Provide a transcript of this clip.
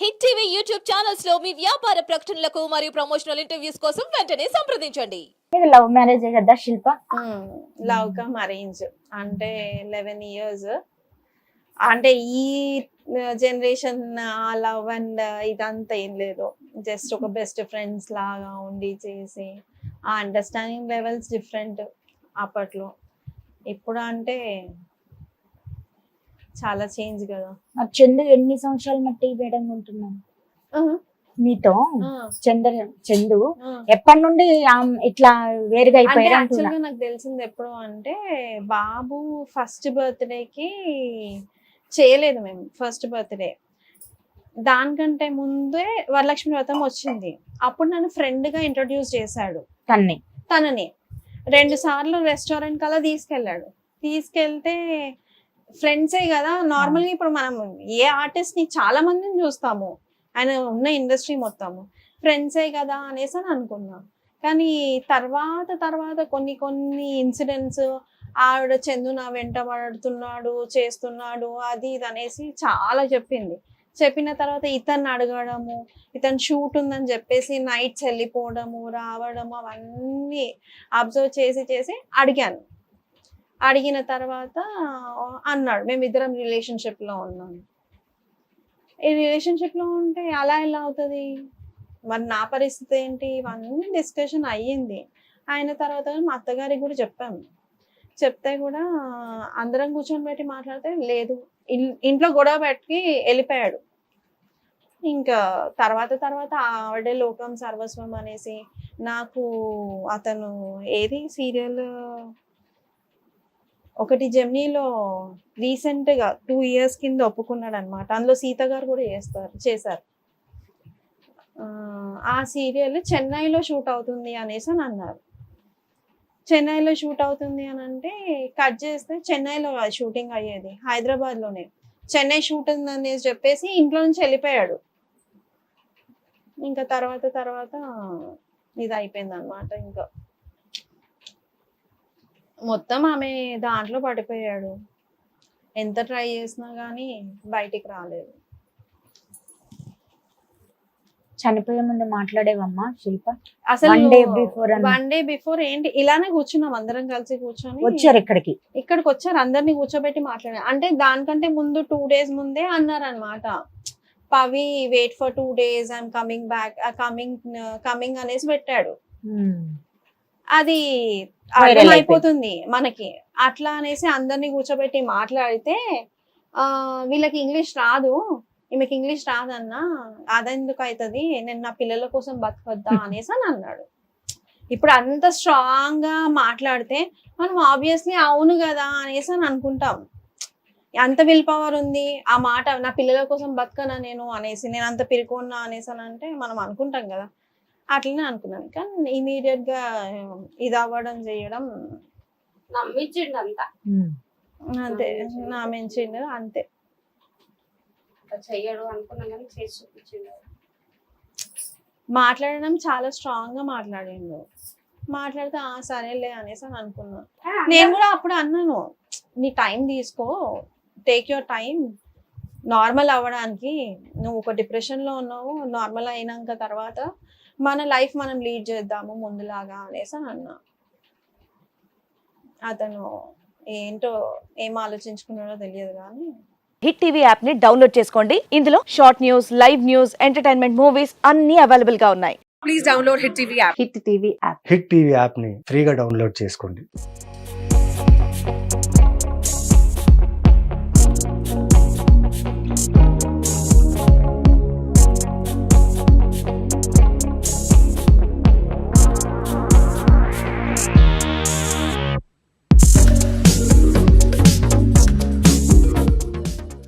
Hit TV YouTube ఛానల్స్లో మీ వ్యాపార ప్రకటనలకు మరియు ప్రమోషనల్ ఇంటర్వ్యూస్ కోసం వెంటనే సంప్రదించండి. ఇది లవ్ మ్యారేజ్ కదా శిల్ప? లవ్ కమ్ అరేంజ్ అంటే లెవెన్ ఇయర్స్ అంటే ఈ జనరేషన్ ఆ లవ్ అండ్ ఇదంతా ఏం లేదు. జస్ట్ ఒక బెస్ట్ ఫ్రెండ్స్ లాగా ఉండి చేసి ఆ అండర్స్టాండింగ్ లెవెల్స్ డిఫరెంట్ అప్పట్లో. ఇప్పుడు అంటే చాలా చేంజ్ కదా. మరి చందు ఎన్ని సంవత్సరాలు మట్టి వేడంగా ఉంటున్నాను? మీతో? చంద్ర చందు ఎప్పటి నుండి ఇట్లా వేరుగా అయిపోయారు నాకు తెలిసింది ఎప్పుడు అంటే బాబు ఫస్ట్ బర్త్డేకి చేయలేదు మేము ఫస్ట్ బర్త్డే దానికంటే ముందే వరలక్ష్మి వ్రతం వచ్చింది. అప్పుడు నన్ను ఫ్రెండ్గా ఇంట్రొడ్యూస్ చేశాడు. తన్ని. తనని. రెండు సార్లు రెస్టారెంట్ కల్లా తీసుకెళ్ళాడు. తీసుకెళ్తే ఫ్రెండ్సే కదా. నార్మల్గా ఇప్పుడు మనం ఏ ఆర్టిస్ట్ని చాలా మందిని చూస్తాము. ఆయన ఉన్న ఇండస్ట్రీ మొత్తము. ఫ్రెండ్సే కదా అనేసి అని అనుకున్నాం. కానీ తర్వాత తర్వాత కొన్ని కొన్ని ఇన్సిడెంట్స్ ఆవిడ చందు నా వెంట పడుతున్నాడు చేస్తున్నాడు అది ఇది అనేసి చాలా చెప్పింది. చెప్పిన తర్వాత ఇతన్ని అడగడము ఇతను షూట్ ఉందని చెప్పేసి నైట్స్ వెళ్ళిపోవడము రావడము అవన్నీ అబ్జర్వ్ చేసి చేసి అడిగాను. అడిగిన తర్వాత అన్నాడు. మేమిద్దరం ఇద్దరం రిలేషన్షిప్లో ఉన్నాం. ఈ రిలేషన్షిప్లో ఉంటే అలా ఎలా అవుతుంది? మరి నా పరిస్థితి ఏంటి? ఇవన్నీ డిస్కషన్ అయ్యింది. అయిన తర్వాత మా అత్తగారికి కూడా చెప్పాము. చెప్తే కూడా అందరం కూర్చొని పెట్టి మాట్లాడితే లేదు. ఇంట్లో గొడవ పెట్టి వెళ్ళిపోయాడు. ఇంకా తర్వాత తర్వాత ఆవిడే లోకం సర్వస్వం అనేసి నాకు అతను ఏది సీరియల్ ఒకటి జెమ్నీలో రీసెంట్గా టూ ఇయర్స్ కింద ఒప్పుకున్నాడు అనమాట అందులో సీత గారు కూడా చేస్తారు చేశారు. ఆ, సీరియల్ చెన్నైలో షూట్ అవుతుంది అనేసి అని అన్నారు. చెన్నైలో షూట్ అవుతుంది అని అంటే కట్ చేస్తే చెన్నైలో షూటింగ్ అయ్యేది హైదరాబాద్లోనే. చెన్నై షూట్ ఉంది అనేసి చెప్పేసి ఇంట్లో నుంచి వెళ్ళిపోయాడు. ఇంకా తర్వాత తర్వాత ఇది అయిపోయింది అనమాట ఇంకా. మొత్తం ఆమె దాంట్లో పడిపోయాడు. ఎంత ట్రై చేసినా కానీ బయటికి రాలేదు. చనిపోయే ముందు మాట్లాడేవమ్మా శిల్ప? అసలు. వన్ డే బిఫోర్ ఏంటి? ఇలానే కూర్చున్నాం అందరం కలిసి కూర్చొని. వచ్చారు ఇక్కడికి. ఇక్కడికి వచ్చారు అందరినీ కూర్చోబెట్టి మాట్లాడారు. అంటే దానికంటే ముందు టూ డేస్ ముందే అన్నారు అనమాట Pavi wait for two days I'm coming back coming coming అనేసి పెట్టాడు. ఉమ్. అది అర్థం అయిపోతుంది మనకి. అట్లా అనేసి అందరినీ కూర్చోబెట్టి మాట్లాడితే ఆ వీళ్ళకి ఇంగ్లీష్ రాదు. ఈమెకి ఇంగ్లీష్ రాదన్నా అదెందుకు అవుతుంది నేను నా పిల్లల కోసం బతకొద్దా? అనేసి అని అన్నాడు. ఇప్పుడు అంత స్ట్రాంగ్గా మాట్లాడితే మనం ఆబ్వియస్లీ అవును కదా అనేసి అని అనుకుంటాం. అంత విల్ పవర్ ఉంది. ఆ మాట నా పిల్లల కోసం బతకనా నేను? అనేసి నేను అంత పిరుకున్నా అనేసి అని అంటే మనం అనుకుంటాం కదా. అట్లనే అనుకున్నాను. కానీ ఇమీడియట్గా ఇది అవ్వడం చేయడం నమ్మించిండు అంతా. అంతే నా మెన్షన్ అంతే. చెయ్యడు అనుకున్నా కానీ చేసి చూపించిండు. మాట్లాడడం చాలా స్ట్రాంగ్గా మాట్లాడిండు. మాట్లాడితే ఆ సరేలే అనేసి అని అనుకున్నా. నేను కూడా అప్పుడు అన్నాను నీ టైం తీసుకో టేక్ యువర్ టైం. నార్మల్ అవ్వడానికి నువ్వు ఒక డిప్రెషన్లో ఉన్నావు నార్మల్ అయినాక తర్వాత మన లైఫ్ మనం లీడ్ చేద్దాము ముందులాగా అనేసి అని అన్నా. అతను ఏంటో ఏం ఆలోచించుకున్నాడో తెలియదు కానీ. హిట్ టీవీ యాప్ని డౌన్లోడ్ చేసుకోండి. ఇందులో short news live news entertainment movies అన్ని అవైలబుల్గా ఉన్నాయి. please download Hit TV app. Hit TV app. Hit TV యాప్ని ఫ్రీగా డౌన్లోడ్ చేసుకోండి.